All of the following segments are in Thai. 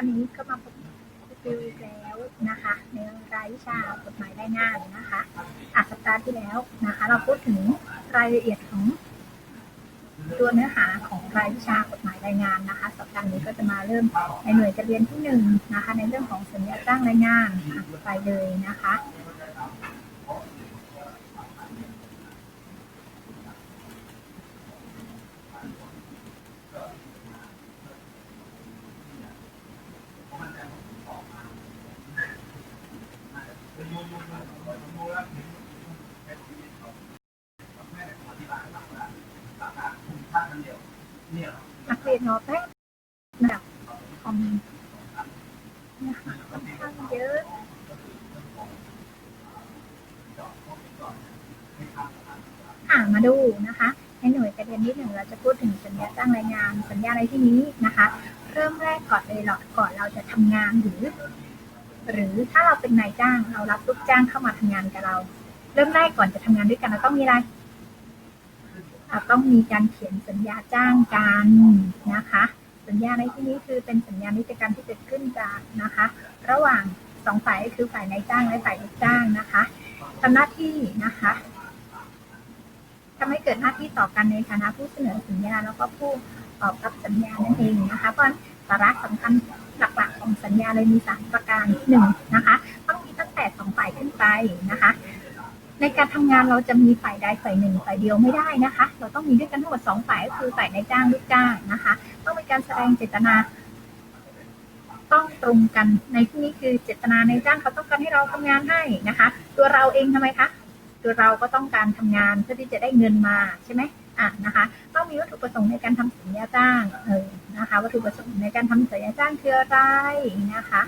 วันนี้ก็มาพบครูฟิวอีกแล้วนะคะ ในรายวิชากฎหมายได้งานนะคะอาสัปดาห์ที่แล้วนะคะ เราพูดถึงรายละเอียดของตัวเนื้อหาของรายวิชากฎหมายรายงานนะคะ สัปดาห์นี้ก็จะมาเริ่มในหน่วยการเรียนที่หนึ่งนะคะ ในเรื่องของสัญญาจ้างรายงานไปเลยนะคะ นักเรียนอแป๊บแบบคอมนะคะค่อนข้างเยอะอ่ามาดูนะคะในหน่วยการเรียนที่หนึ่งเราจะพูดถึงสัญญาจ้างรายงานสัญญาในที่นี้นะคะ เริ่มแรกก่อนเลยหรอกก่อนเราจะทำงานหรือ หรือถ้าเราเป็นนายจ้างเรารับลูกจ้างเข้ามาทำงานกับเรา เริ่มแรกก่อนจะทำงานด้วยกันเราต้องมีอะไรเราต้องมีการเขียนสัญญาจ้างกันนะคะ สัญญาในที่นี้คือเป็นสัญญานิจการที่เกิดขึ้นจากนะคะ ระหว่างสองฝ่ายคือฝ่ายนายจ้างและฝ่ายลูกจ้างนะคะทำหน้าที่นะคะทำให้เกิดหน้าที่ต่อกันในฐานะผู้เสนอสัญญาแล้วก็ผู้ตอบรับสัญญานั่นเองนะคะเพราะสาระสำคัญ ของสัญญาเลยมีสามประการหนึ่งนะคะ ต้องมีตั้งแต่สองฝ่ายขึ้นไปนะคะ ในการทำงานเราจะมีฝ่ายใดฝ่ายหนึ่งฝ่ายเดียวไม่ได้นะคะ เราต้องมีด้วยกันทั้งหมดสองฝ่ายก็คือฝ่ายนายจ้างลูกจ้างนะคะ ต้องมีการแสดงเจตนาต้องตรงกันในที่นี้คือเจตนาในจ้างเขาต้องการให้เราทำงานให้นะคะ ตัวเราเองทำไมคะตัวเราก็ต้องการทำงานเพื่อที่จะได้เงินมาใช่ไหมอะนะคะ ต้องมีวัตถุประสงค์ในการทำสัญญาจ้างเออ วัตถุประสงค์ในการทำสัญญาจ้างคืออะไรนะคะ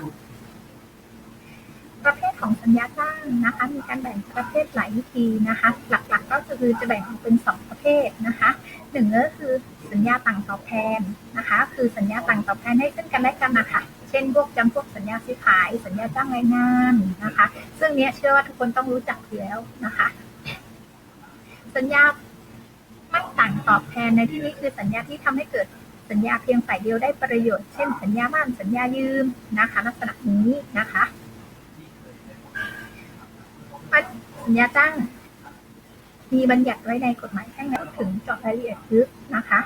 ประเภทของสัญญาจ้างนะคะ มีการแบ่งประเภทหลายวิธีนะคะ หลักๆ ก็คือจะแบ่งออกเป็นสองประเภทนะคะหนึ่งก็คือสัญญาต่างตอบแทนนะคะ คือสัญญาต่างตอบแทนให้ซึ่งกันและกันนะคะเช่นพวกจำพวกสัญญาซื้อขาย สัญญาจ้างรายงานนะคะ ซึ่งเนี้ยเชื่อว่าทุกคนต้องรู้จักอยู่แล้วนะคะ สัญญาไม่ต่างตอบแทนในที่นี้คือสัญญาที่ทำให้เกิด สัญญาเพียงฝ่ายเดียวได้ประโยชน์ เช่น สัญญาบ้านสัญญายืมนะคะ ลักษณะนี้นะคะสัญญาจ้างมีบัญญัติไว้ในกฎหมายแพ่งแล้วถึงเจาะรายละเอียดลึกนะคะ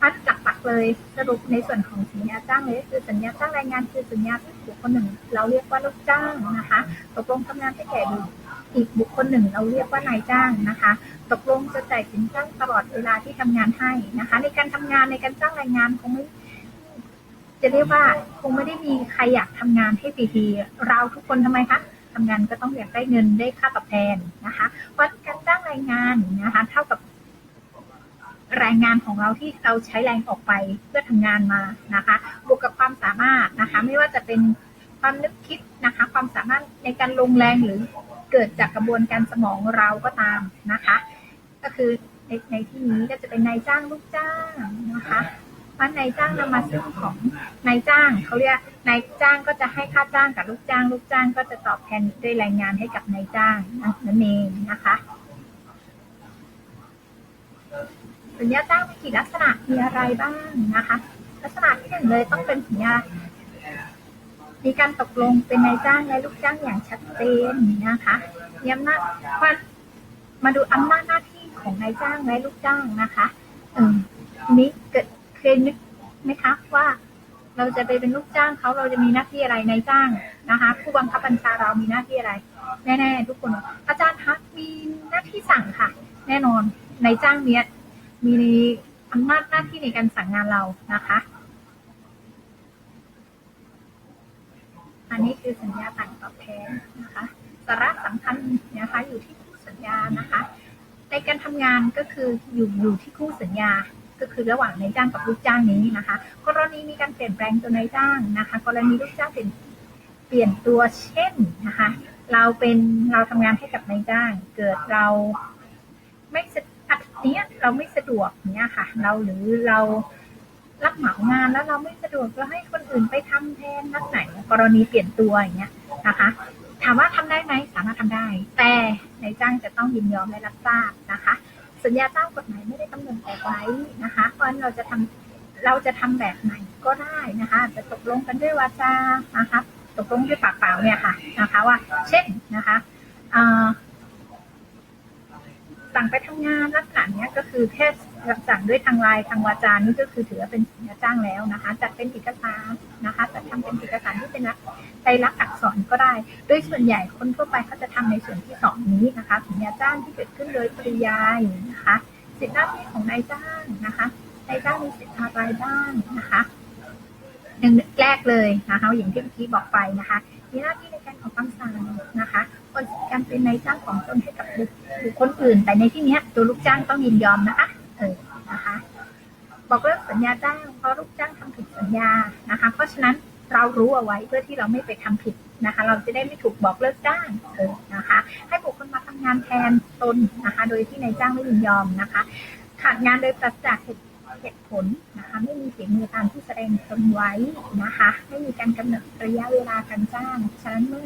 พัดหลักๆเลยสรุปในส่วนของสัญญาจ้างเลยคือสัญญาจ้างรายงานคือสัญญาที่บุคคลหนึ่ง เราเรียกว่าลูกจ้างนะคะตกลงทำงานให้แก่ อีกบุคคลหนึ่งเราเรียกว่านายจ้างนะคะ ตกลงจะจ่ายสินจ้างตลอดเวลาที่ทำงานให้นะคะ ในการทำงานในการจ้างแรายงานคงไม่จะเรียกว่าคงไม่ได้มีใครอยากทำงานให้ฟรีๆเราทุกคนทำไมคะทำงานก็ต้องอยากได้เงินได้ค่าตอบแทนนะคะ เพราะการจ้างแรายงานนะคะ เท่ากับแรงงานของเราที่เราใช้แรงออกไปเพื่อทำงานมานะคะ บวกกับความสามารถนะคะ ไม่ว่าจะเป็น ความนึกคิดนะคะ ความสามารถในการลงแรงหรือเกิดจากกระบวนการสมองเราก็ตามนะคะ ก็คือในในที่นี้ก็จะเป็นนายจ้างลูกจ้างนะคะว่านายจ้างนำมาซึ่งของนายจ้างเขาเรียกนายจ้างก็จะให้ค่าจ้างกับลูกจ้าง ลูกจ้างก็จะตอบแทนด้วยแรงงานให้กับนายจ้างนั่นเองนะคะสัญญาจ้างมีกี่ลักษณะมีอะไรบ้างนะคะ ลักษณะที่หนึ่งเลยต้องเป็นสัญญา มีการตกลงเป็นนายจ้างและลูกจ้างอย่างชัดเจนนะคะมีอำนาจมาดูอำนาจหน้าที่ของนายจ้างและลูกจ้างนะคะเออทีนี้เกิดเคยนึกไหมคะว่าเราจะไปเป็นลูกจ้างเขาเราจะมีหน้าที่อะไรนายจ้างนะคะ ผู้บังคับบัญชาเรามีหน้าที่อะไร แน่ๆทุกคน อาจารย์คะมีหน้าที่สั่งค่ะ แน่นอนนายจ้างเนี้ยมีอำนาจหน้าที่ในการสั่งงานเรานะคะ อันนี้คือสัญญาต่างตอบแทนนะคะสาระสำคัญนะคะอยู่ที่คู่สัญญานะคะ ในการทำงานก็คืออยู่อยู่ที่คู่สัญญาก็คือระหว่างนายจ้างกับลูกจ้างนี้นะคะ กรณีมีการเปลี่ยนแปลงตัวนายจ้างนะคะ กรณีลูกจ้างเปลี่ยนเปลี่ยนตัวเช่นนะคะ เราเป็นเราทำงานให้กับนายจ้าง เกิดเราไม่อันนี้ยเราไม่สะดวกเนี้ยค่ะ เราหรือเรารับเหมางานแล้วเราไม่สะดวกเราให้คนอื่นไปทำแทนนักไหน กรณีเปลี่ยนตัวอย่างเงี้ยนะคะถามว่าทำได้ไหมสามารถทำได้ แต่นายจ้างจะต้องยินยอมและรับทราบนะคะ สัญญาจ้างกฎหมายไม่ได้กำหนดเอาไว้นะคะ เพราะนั้นเราจะทำเราจะทำแบบไหนก็ได้นะคะจะตกลงกันด้วยวาจานะคะตกลงด้วยปากเปล่าเนี่ยค่ะนะคะว่า เช่นนะคะเอ่อสั่งไปทำงานลักษณะเนี้ยก็คือแค่ สั่งด้วยทางไลน์ทางวาจานี่ก็คือถือว่าเป็นสัญญาจ้างแล้วนะคะ จัดเป็นเอกสารนะคะจัดทำเป็นเอกสารที่เป็นลักใจลักษณ์อักษรก็ได้ โดยส่วนใหญ่คนทั่วไปเขาจะทำในส่วนที่สองนี้นะคะสัญญาจ้างที่เกิดขึ้นโดยปริยายนะคะสิทธิหน้าที่ของนายจ้างนะคะนายจ้างมีสิทธิอะไรบ้างนะคะหนึ่งแรกเลยนะคะอย่างที่เมื่อกี้บอกไปนะคะมีหน้าที่ในการออกคำสั่งนะคะคนการเป็นนายจ้างของตนให้กับบุคคลอื่น แต่ในที่นี้ตัวลูกจ้างต้องยินยอมนะคะ เออนะคะบอกเลิกสัญญาจ้างเพราะลูกจ้างทำผิดสัญญานะคะ เพราะฉะนั้นเรารู้เอาไว้เพื่อที่เราไม่ไปทำผิดนะคะ เราจะได้ไม่ถูกบอกเลิกจ้างเออนะคะ ให้บุคคลมาทำงานแทนตนนะคะ โดยที่นายจ้างไม่ยินยอมนะคะขาดงานโดยปราศจากเหตุเหตุผลนะคะไม่มีฝีมือตามที่แสดงตนไว้นะคะไม่มีการกำหนดระยะเวลาการจ้างฉะนั้นเมื่อ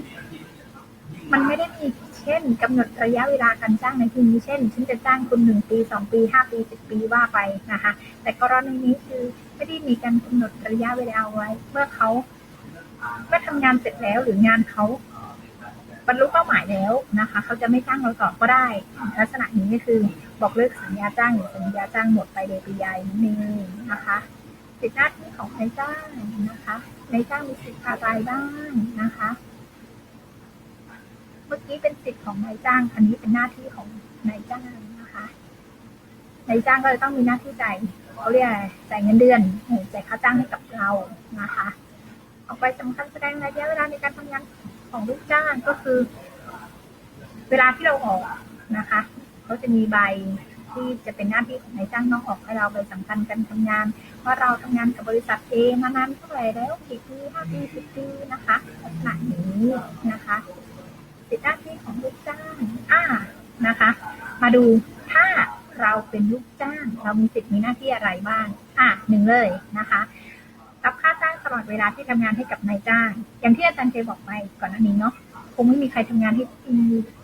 มันไม่ได้มี เช่นกำหนดระยะเวลาการจ้างในที่นี้เช่น ฉันจะจ้างคุณหนึ่งปีสองปีห้าปีสิบปีว่าไปนะคะแต่กรณีนี้คือไม่ได้มีการกำหนดระยะเวลาไว้ เมื่อเขาเมื่อทำงานเสร็จแล้วหรืองานเขาบรรลุเป้าหมายแล้วนะคะ เขาจะไม่จ้างเราต่อก็ได้ ลักษณะนี้ก็คือบอกเลิกสัญญาจ้างหรือสัญญาจ้างหมดไปโดยปริยายนั่นเองนะคะสิทธิหน้าที่ของนายจ้างนะคะนายจ้างมีสิทธิ์อะไรบ้างนะคะ เมื่อกี้เป็นสิทธิ์ของนายจ้าง อันนี้เป็นหน้าที่ของนายจ้างนะคะนายจ้างก็เลยต้องมีหน้าที่จ่ายเขาเรียกจ่ายเงินเดือนจ่ายค่าจ้างให้กับเรานะคะออกไปสำคัญแสดงระยะเวลาในการทำงานของลูกจ้างก็คือ เวลาที่เราออกนะคะเขาจะมีใบที่จะเป็นหน้าที่ของนายจ้างน้องออกให้เราไปสำคัญกันทำงานว่าเราทำงานกับบริษัทเอมานานเท่าไหร่แล้วกี่ปีห้าปีสิบปีนะคะลักษณะนี้นะคะสิทธิหน้าที่ของลูกจ้างอ่านะคะ มา ดูถ้าเราเป็นลูกจ้าง เรามีสิทธิ์มีหน้าที่อะไรบ้าง อะหนึ่งเลยนะคะรับค่าจ้างตลอดเวลาที่ทำงานให้กับนายจ้าง อย่างที่อาจารย์เคยบอกไปก่อนหน้านี้เนาะคงไม่มีใครทำงานที่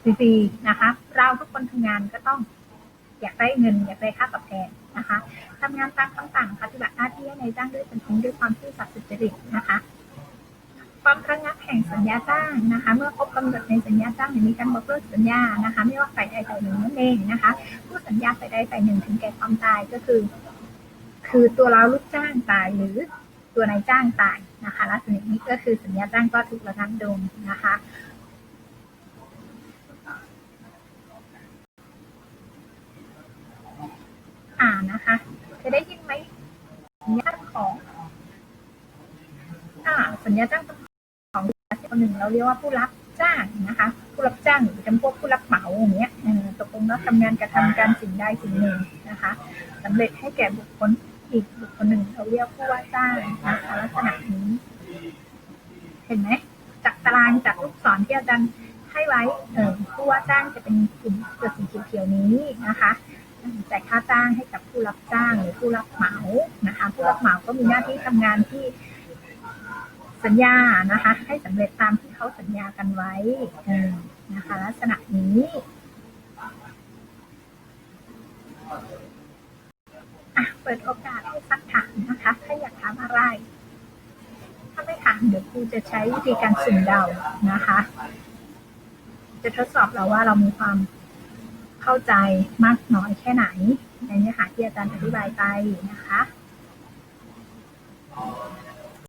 ฟรีๆนะคะ เราทุกคนทำงานก็ต้องอยากได้เงินอยากได้ค่าตอบแทนนะคะทำงานตามคำสั่งปฏิบัติหน้าที่ให้นายจ้างด้วยเป็นจริงด้วยความซื่อสัตย์สุจริตนะคะ ความระงับแห่งสัญญาจ้างนะคะ เมื่อครบกำหนดในสัญญาจ้างหรือมีการบอกเลิกสัญญานะคะ ไม่ว่าฝ่ายใดฝ่ายหนึ่งนั่นเองนะคะ ผู้สัญญาฝ่ายใดฝ่ายหนึ่งถึงแก่ความตายก็คือ คือตัวเราลูกจ้างตายหรือตัวนายจ้างตายนะคะลักษณะนี้ก็คือสัญญาจ้างก็ถูกระงับลงนะคะอ่านะคะจะได้ยินไหมสัญญาของอ่าสัญญาจ้างของ คนหนึ่งเราเรียกว่าผู้รับจ้างนะคะ ผู้รับจ้างหรือจำพวกผู้รับเหมาอย่างเงี้ยตกลงแล้วทำงานกระทำการสิ่งใดสิ่งหนึ่งนะคะสำเร็จให้แก่บุคคลอีกบุคคลหนึ่งเราเรียกผู้ว่าจ้างนะคะลักษณะนี้ เห็นไหมจากตารางจากลูกศรที่อาจารย์ให้ไว้เออผู้ว่าจ้างจะเป็นกลุ่มตัวสีเขียวๆนี้นะคะจ่ายค่าจ้างให้กับผู้รับจ้างหรือผู้รับเหมานะคะ ผู้รับเหมาก็มีหน้าที่ทำงานที่ สัญญานะคะ ให้สำเร็จตามที่เขาสัญญากันไว้นะคะ ลักษณะนี้อะเปิดโอกาสให้ซักถามนะคะ ถ้าอยากถามอะไร ถ้าไม่ถามเดี๋ยวครูจะใช้วิธีการสุ่มเดานะคะ จะทดสอบเราว่าเรามีความเข้าใจมากน้อยแค่ไหนในเนื้อหาที่อาจารย์อธิบายไปนะคะ